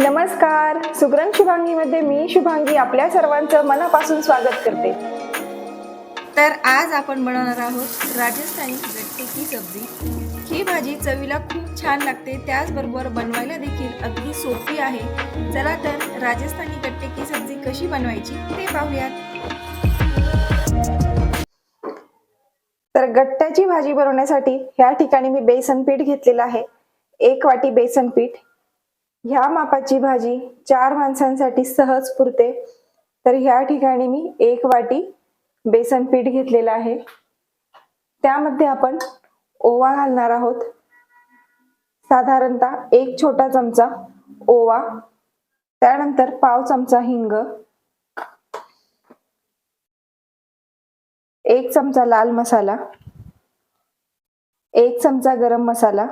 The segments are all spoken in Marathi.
नमस्कार. सुग्रण शुभांगीमध्ये मी शुभांगी आपल्या सर्वांचं मनापासून स्वागत करते. तर आज आपण बनवणार आहोत राजस्थानी गट्टे की सब्जी. ही भाजी चवीला खूप छान लागते त्याचबरोबर बनवायला देखील अगदी सोपी आहे. चला तर राजस्थानी गट्टे की सब्जी कशी बनवायची ते पाहूयात. तर गट्ट्याची भाजी बनवण्यासाठी ह्या ठिकाणी मी बेसन पीठ घेतलेलं आहे. एक वाटी बेसन पीठ ह्या मापाची भाजी चार माणसांसाठी सहज पुरते. तर ह्या ठिकाणी मी एक वाटी बेसन पीठ घेतलेलं आहे. त्यामध्ये आपण ओवा घालणार आहोत. साधारणतः एक छोटा चमचा ओवा त्यानंतर पाव चमचा हिंग एक चमचा लाल मसाला एक चमचा गरम मसाला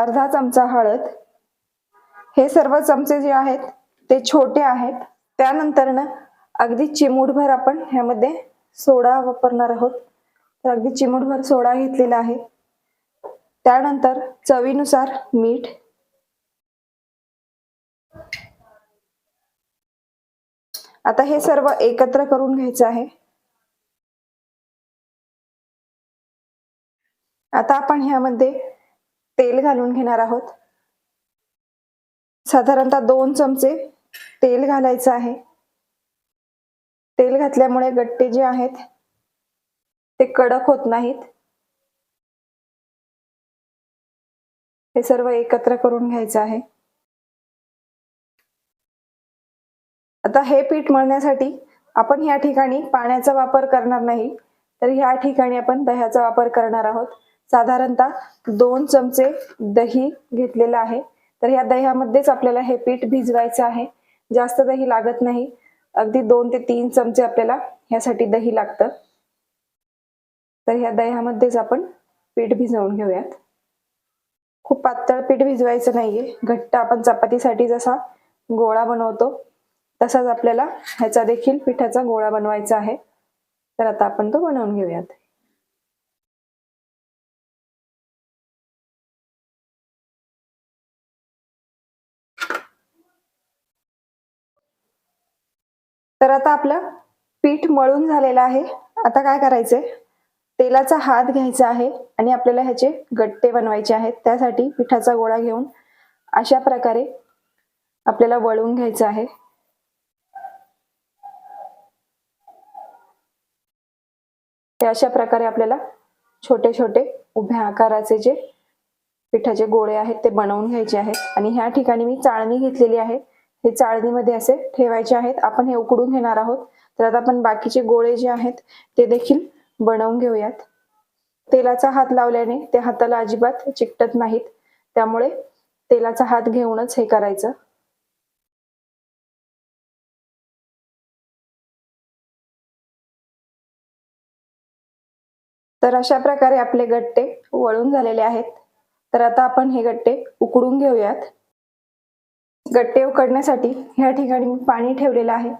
अर्धा चमचा हळद. हे सर्व चमचे जे आहेत ते छोटे आहेत. त्यानंतरनं अगदी चिमूटभर आपण ह्यामध्ये सोडा वापरणार आहोत. तर अगदी चिमूटभर सोडा घेतलेला आहे. त्यानंतर चवीनुसार मीठ. आता हे सर्व एकत्र करून घ्यायचं आहे. आता आपण ह्यामध्ये तेल घालून घेणार आहोत. साधारणतः दोन चमचे तेल घालायचं आहे. तेल घातल्यामुळे गट्टे जे आहेत ते कडक होत नाहीत. हे सर्व एकत्र करून घ्यायचं आहे. आता हे पीठ मळण्यासाठी आपण या ठिकाणी पाण्याचा वापर करणार नाही. तर ह्या ठिकाणी आपण दह्याचा वापर करणार आहोत. साधारणतः दोन चमचे दही घेतलेलं आहे. तर ह्या दह्यामध्येच आपल्याला हे पीठ भिजवायचं आहे. जास्त दही लागत नाही. अगदी दोन ते तीन चमचे आपल्याला ह्यासाठी दही लागतं. तर ह्या दह्यामध्येच आपण पीठ भिजवून घेऊयात. खूप पातळ पीठ भिजवायचं नाहीये. घट्ट आपण चपातीसाठी जसा गोळा बनवतो तसाच आपल्याला ह्याचा देखील पिठाचा गोळा बनवायचा आहे. तर आता आपण तो बनवून घेऊयात. तर आता आपलं पीठ मळून झालेलं आहे. आता काय करायचंय? तेलाचा हात घ्यायचा आहे आणि आपल्याला ह्याचे गट्टे बनवायचे आहेत. त्यासाठी पिठाचा गोळा घेऊन अशा प्रकारे आपल्याला वळून घ्यायचं आहे. ते अशा प्रकारे आपल्याला छोटे छोटे उभ्या आकाराचे जे पिठाचे गोळे आहेत ते बनवून घ्यायचे आहेत. आणि ह्या ठिकाणी मी चाळणी घेतलेली आहे. हे चाळणीमध्ये असे ठेवायचे आहेत. आपण हे उकडून घेणार आहोत. तर आता आपण बाकीचे गोळे जे आहेत ते देखील बनवून घेऊयात. तेलाचा हात लावल्याने ते हाताला अजिबात चिकटत नाहीत. त्यामुळे तेलाचा हात घेऊनच हे करायचं. तर अशा प्रकारे आपले गट्टे वळून झालेले आहेत. तर आता आपण हे गट्टे उकडून घेऊयात. गट्टे उकडण्यासाठी ह्या ठिकाणी मी पाणी ठेवलेलं आहे.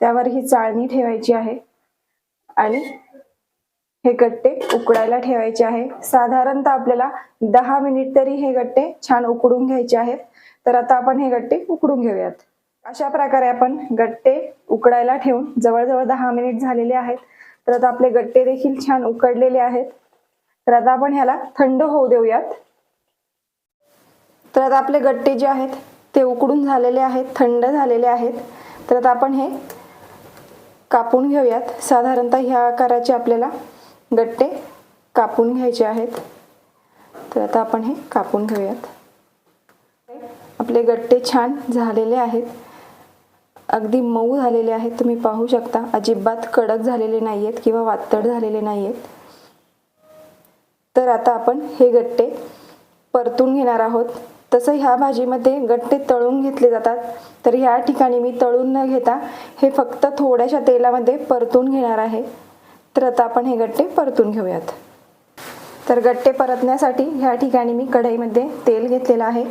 त्यावर ही चाळणी ठेवायची आहे. आणि हे गट्टे उकडायला ठेवायचे आहे. साधारणतः आपल्याला दहा मिनिट तरी हे गट्टे छान उकडून घ्यायचे आहेत. तर आता आपण हे गट्टे उकडून घेऊयात. अशा प्रकारे आपण गट्टे उकडायला ठेवून जवळजवळ दहा मिनिट झालेले आहेत. तर आता आपले गट्टे देखील छान उकडलेले आहेत. तर आता आपण ह्याला थंड होऊ देऊयात. तर आता आपले गट्टे जे आहेत ते उकडून झालेले आहेत थंड झालेले आहेत. तर आता आपण हे कापून घेऊयात. साधारणतः ह्या आकाराचे आपल्याला गट्टे कापून घ्यायचे आहेत. तर आता आपण हे कापून घेऊयात. आपले गट्टे छान झालेले आहेत. अगदी मऊ झालेले आहेत. तुम्ही पाहू शकता अजिबात कडक झालेले नाही आहेत किंवा वातड झालेले नाही आहेत तर आता आपण हे गट्टे परतून घेणार आहोत. तसं ह्या भाजीमध्ये गट्टे तळून घेतले जातात. तर ह्या ठिकाणी मी तळून न घेता हे फक्त थोड्याशा तेलामध्ये परतून घेणार आहे. तर आता आपण हे गट्टे परतून घेऊयात. तर गट्टे परतण्यासाठी ह्या ठिकाणी मी कढईमध्ये तेल घेतलेलं आहे.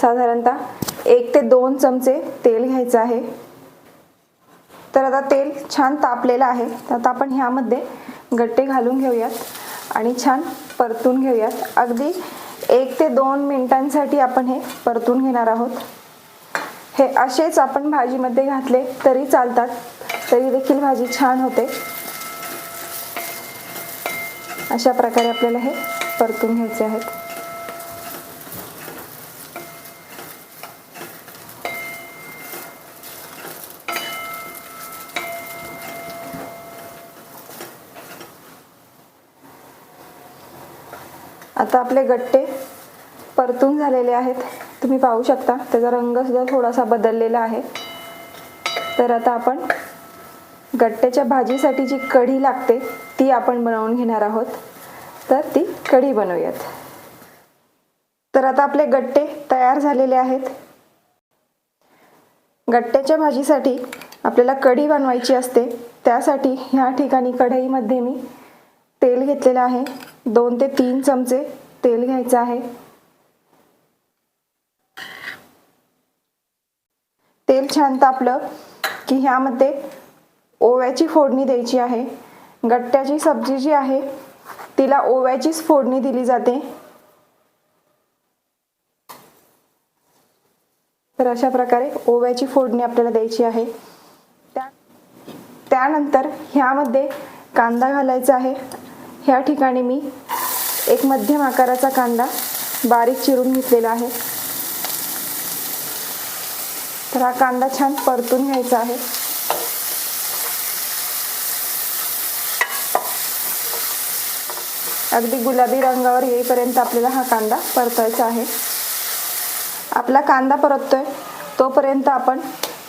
साधारणतः एक ते दोन चमचे तेल घ्यायचं आहे. तर आता तेल छान तापलेलं आहे. तर आता आपण ह्यामध्ये गट्टे घालून घेऊयात आणि छान परतून घेऊयात. अगदी एक ते दोन मिनिटांसाठी आपण हे परतून घेणार आहोत. हे असेच आपण भाजीमध्ये घातले तरी चालतात. तरी देखील भाजी छान होते. अशा प्रकारे आपल्याला हे परतून घ्यायचे आहेत. आता आपले गट्टे परतून झालेले आहेत. तुम्ही पाहू शकता त्याचा रंगसुद्धा थोडासा बदललेला आहे. तर आता आपण गट्ट्याच्या भाजीसाठी जी कढी लागते ती आपण बनवून घेणार आहोत. तर ती कढी बनवूयात. तर आता आपले गट्टे तयार झालेले आहेत. गट्ट्याच्या भाजीसाठी आपल्याला कढी बनवायची असते. त्यासाठी ह्या ठिकाणी कढईमध्ये मी तेल घेतलेलं आहे. दोन ते तीन चमचे तेल घ्यायचं आहे. तेल छान तापलं की ह्यामध्ये ओव्याची फोडणी द्यायची आहे. गट्ट्याची सब्जी जी आहे तिला ओव्याचीच फोडणी दिली जाते. तर अशा प्रकारे ओव्याची फोडणी आपल्याला द्यायची आहे. त्या त्यानंतर ह्यामध्ये कांदा घालायचा आहे. ह्या ठिकाणी मी एक मध्यम आकाराचा कांदा बारीक चिरून घेतलेला आहे. तर हा कांदा छान परतून घ्यायचा आहे. अगदी गुलाबी रंगावर येईपर्यंत आपल्याला हा कांदा परतायचा आहे. आपला कांदा परततोय तोपर्यंत आपण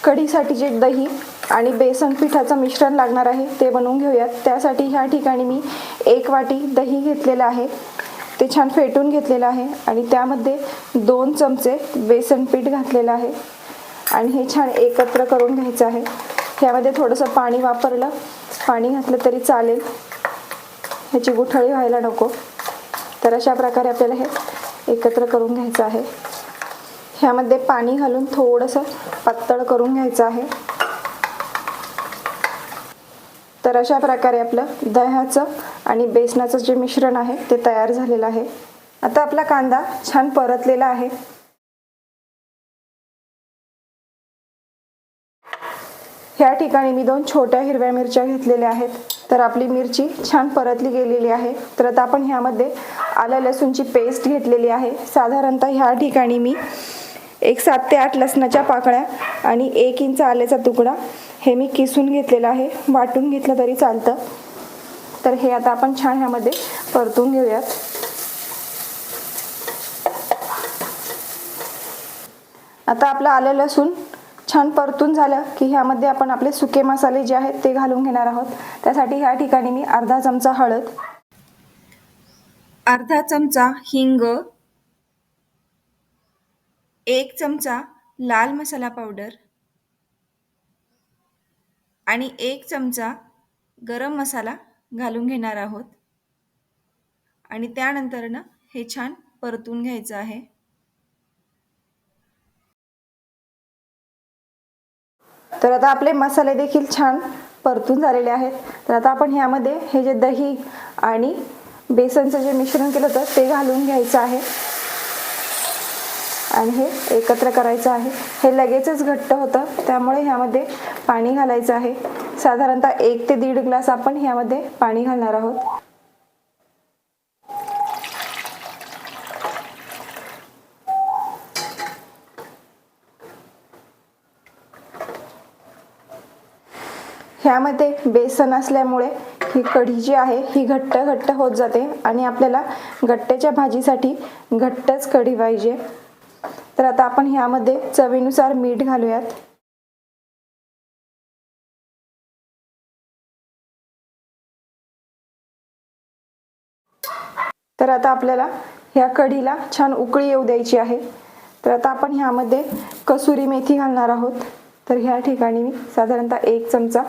कढीसाठी जे दही आणि बेसन पिठाचं मिश्रण लागणार आहे ते बनवून घेऊयात. त्यासाठी ह्या ठिकाणी मी एक वाटी दही घेतलेलं आहे. ते छान फेटून घेतलेलं आहे आणि त्यामध्ये दोन चमचे बेसन पीठ घातलेलं आहे. आणि हे छान एकत्र करून घ्यायचं आहे. ह्यामध्ये थोडंसं पाणी वापरलं. पाणी घातलं तरी चालेल. ह्याची गुठळी व्हायला नको. तर अशा प्रकारे आपल्याला हे एकत्र करून घ्यायचं आहे. ह्यामध्ये पाणी घालून थोडंसं पातळ करून घ्यायचं आहे. तर अशा प्रकारे आपलं दह्याचं आणि बेसनाचं जे मिश्रण आहे ते तयार झालेलं आहे. आता आपला कांदा छान परतलेला आहे. ह्या ठिकाणी मी दोन छोट्या हिरव्या मिरच्या घेतलेल्या आहेत. तर आपली मिरची छान परतली गेलेली आहे. तर आता आपण ह्यामध्ये आलं लसूणची पेस्ट घेतलेली आहे. साधारणतः ह्या ठिकाणी मी एक सात ते आठ लसणाच्या पाकळ्या आणि एक इंच आल्याचा तुकडा हे मी किसून घेतलेलं आहे वाटून घेतलं तरी चालतं. तर हे आता आपण छान ह्यामध्ये परतून घेऊयात. आता आपलं आलं लसूण छान परतून झालं की ह्यामध्ये आपण आपले सुके मसाले जे आहेत ते घालून घेणार आहोत. त्यासाठी ह्या ठिकाणी मी अर्धा चमचा हळद अर्धा चमचा हिंग एक चमचा लाल मसाला पावडर आणि एक चमचा गरम मसाला घालून घेणार आहोत. आणि त्यानंतर ना हे छान परतून घ्यायचं आहे. तर आता आपले मसाले देखील छान परतून झालेले आहेत. तर आता आपण ह्यामध्ये हे जे दही आणि बेसनचं जे मिश्रण केलं होतं ते घालून घ्यायचं आहे. आणि हे एकत्र करायचं आहे. हे लगेचच घट्ट होतं. त्यामुळे ह्यामध्ये पाणी घालायचं आहे. साधारणतः एक ते दीड ग्लास आपण ह्यामध्ये पाणी घालणार आहोत. ह्यामध्ये बेसन असल्यामुळे ही कढी जी आहे ही घट्ट घट्ट होत जाते आणि आपल्याला गट्ट्याच्या भाजीसाठी घट्टच कढी पाहिजे. तर आता आपण ह्यामध्ये चवीनुसार मीठ घालूयात. तर आता आपल्याला ह्या कढीला छान उकळी येऊ द्यायची आहे. तर आता आपण ह्यामध्ये कसुरी मेथी घालणार आहोत. तर ह्या ठिकाणी मी साधारणतः एक चमचा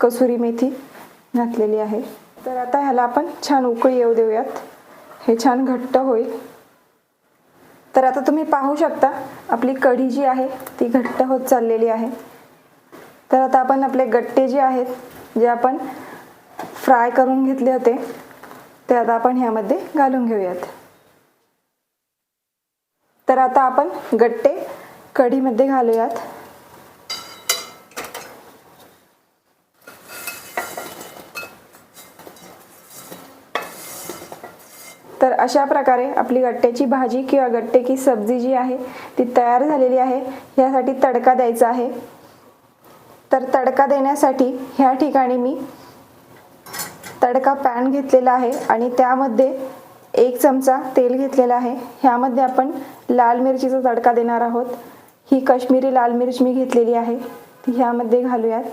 कसुरी मेथी घातलेली आहे. तर आता ह्याला आपण छान उकळी येऊ देऊयात. हे छान घट्ट होईल. तर आता तुम्ही पाहू शकता आपली कढी जी आहे ती घट्ट होत चाललेली आहे. तर आता आपण आपले गट्टे जे आहेत जे आपण फ्राय करून घेतले होते ते आता आपण ह्यामध्ये घालून घेऊयात. तर आता आपण गट्टे कढीमध्ये घालूयात. तर अशा प्रकारे आपली गट्ट्याची भाजी किंवा गट्टे की सब्जी जी आहे ती तयार झालेली आहे. यासाठी तडका द्यायचा आहे. तर तडका देण्यासाठी ह्या ठिकाणी मी तडका पॅन घेतलेला आहे आणि त्यामध्ये एक चमचा तेल घेतलेला आहे. ह्यामध्ये आपण लाल मिरचीचा तडका देणार आहोत. ही काश्मीरी लाल मिरच मी घेतलेली आहे. ती ह्यामध्ये घालूयात.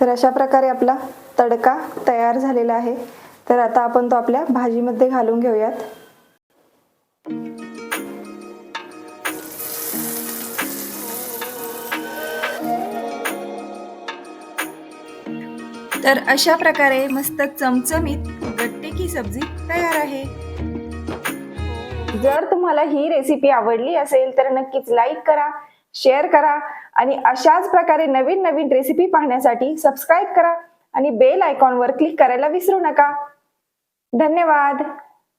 तर अशा प्रकारे आपला तडका तयार झालेला आहे. तर आता आपण तो आपल्या भाजीमध्ये घालून घेऊयात. तर अशा प्रकारे मस्त चमचमीत गट्टे की सब्जी तयार आहे. जर तुम्हाला ही रेसिपी आवडली असेल तर नक्कीच लाईक करा शेअर करा आणि अशाच प्रकारे नवीन नवीन रेसिपी पाहण्यासाठी सबस्क्राईब करा आणि बेल आयकॉनवर क्लिक करायला विसरू नका. धन्यवाद.